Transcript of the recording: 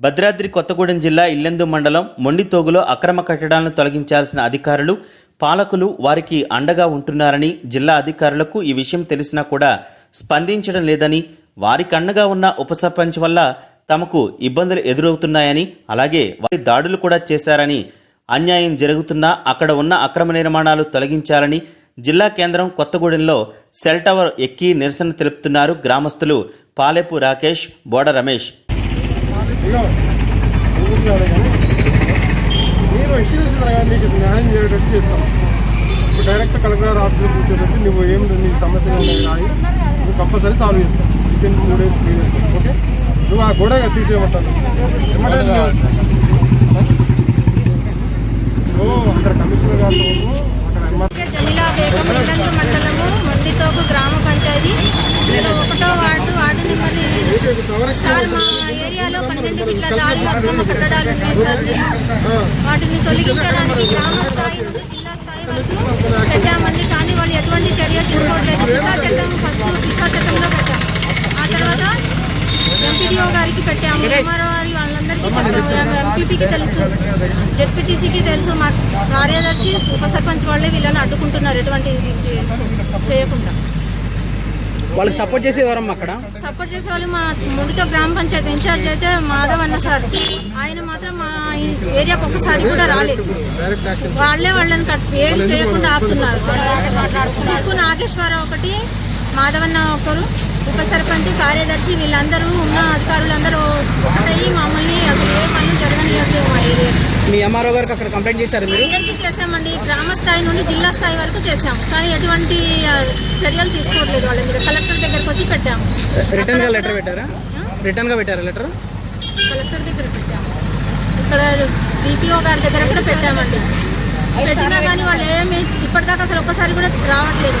భద్రాద్రి కొత్తగూడెం జిల్లా ఇల్లెందు మండలం మొండితోగులో అక్రమ కట్టడాలను తొలగించాల్సిన అధికారులు పాలకులు వారికి అండగా ఉంటున్నారని జిల్లా అధికారులకు ఈ విషయం తెలిసినా కూడా స్పందించడం లేదని వారికి అండగా ఉన్న ఉప సర్పంచ్ వల్ల తమకు ఇబ్బందులు ఎదురవుతున్నాయని అలాగే వారి దాడులు కూడా చేశారని అన్యాయం జరుగుతున్నా అక్కడ ఉన్న అక్రమ నిర్మాణాలు తొలగించాలని జిల్లా కేంద్రం కొత్తగూడెంలో సెల్ టవర్ ఎక్కి నిరసన తెలుపుతున్నారు గ్రామస్తులు పాలెపు రాకేష్ బోడ రమేష్. కూర్చోవాలి కానీ. మీరు ఇష్యూస్ కానీ నీకు న్యాయం చేయడానికి చేస్తాం. ఇప్పుడు డైరెక్ట్ కలెక్టర్ ఆఫీస్లో కూర్చోబెట్టి నువ్వు ఏం నీ సమస్య ఉన్నాయి రాయి నువ్వు కంపల్సరీ సాల్వ్ చేస్తాం. Within two days three days okay? నువ్వు ఆ గోడ తీసేయమంటాను. అక్కడ కమిషనర్ జమిలా బేగం ఇల్లందు మండలము మొండితోపు గ్రామ పంచాయతీ. నేను ఒకటో వార్డు వార్డు నెంబర్ సార్ మా ఇట్లా దారులు అక్రమ కట్టడాలు ఉన్నాయి సార్ వాటిని తొలగించడానికి గ్రామ స్థాయి నుండి జిల్లా స్థాయి వరకు పెట్టామండి కానీ వాళ్ళు ఎటువంటి చర్య తీసుకోవట్లేదు. జిల్లా చట్టం ఫస్ట్ జిల్లా చట్టంలో పెట్టాం. ఆ తర్వాత ఎంపీడీఓ గారికి పెట్టాము. ఎంఆర్ఓ గారి వాళ్ళందరికీ చెప్పాము. ఎంపీపీకి తెలుసు. జెడ్పీటీసీకి తెలుసు. మా కార్యదర్శి ఉప సర్పంచ్ వాళ్ళే వీళ్ళని అడ్డుకుంటున్నారు ఎటువంటి ఇది చేయకుండా. వాళ్ళకి సపోర్ట్ చేసి ఎవరమ్మా అక్కడ? సపోర్ట్ చేసే వాళ్ళు మా ముందుతో గ్రామ పంచాయతీ ఇన్ఛార్జ్ అయితే మాధవ్ అన్న సార్. ఆయన మాత్రం మా ఏరియాకి ఒకసారి కూడా రాలేదు. వాళ్ళే వాళ్ళని ఏడు చేయకుండా ఆపుతున్నారు. నాగేశ్వరరావు ఒకటి మాధవన్న ఒకరు ఉప సర్పంచ్ కార్యదర్శి వీళ్ళందరూ ఉన్న అధికారులందరూ ఒకటయ్యి మమ్మల్ని అసలు ఏ పనులు జరగనియట్లేదు మా ఏరియా మీ ఎంఆర్ఓ గారికి అక్కడ కంప్లైంట్ చేశారు మీరు? అందరికీ చేశామండి. గ్రామ స్థాయి నుండి జిల్లా స్థాయి వరకు చేశాం. కానీ ఎటువంటి చర్యలు తీసుకోవట్లేదు వాళ్ళ మీద. కలెక్టర్ దగ్గరకు వచ్చి పెట్టాము. రిటర్న్గా లెటర్ పెట్టారా? రిటర్న్గా పెట్టారా లెటర్ కలెక్టర్ దగ్గర పెట్టాము. ఇక్కడ డిపిఓ గారి దగ్గర కూడా పెట్టామండి. పెట్టినా కానీ వాళ్ళు ఏమి ఇప్పటిదాకా అసలు ఒక్కసారి కూడా రావట్లేదు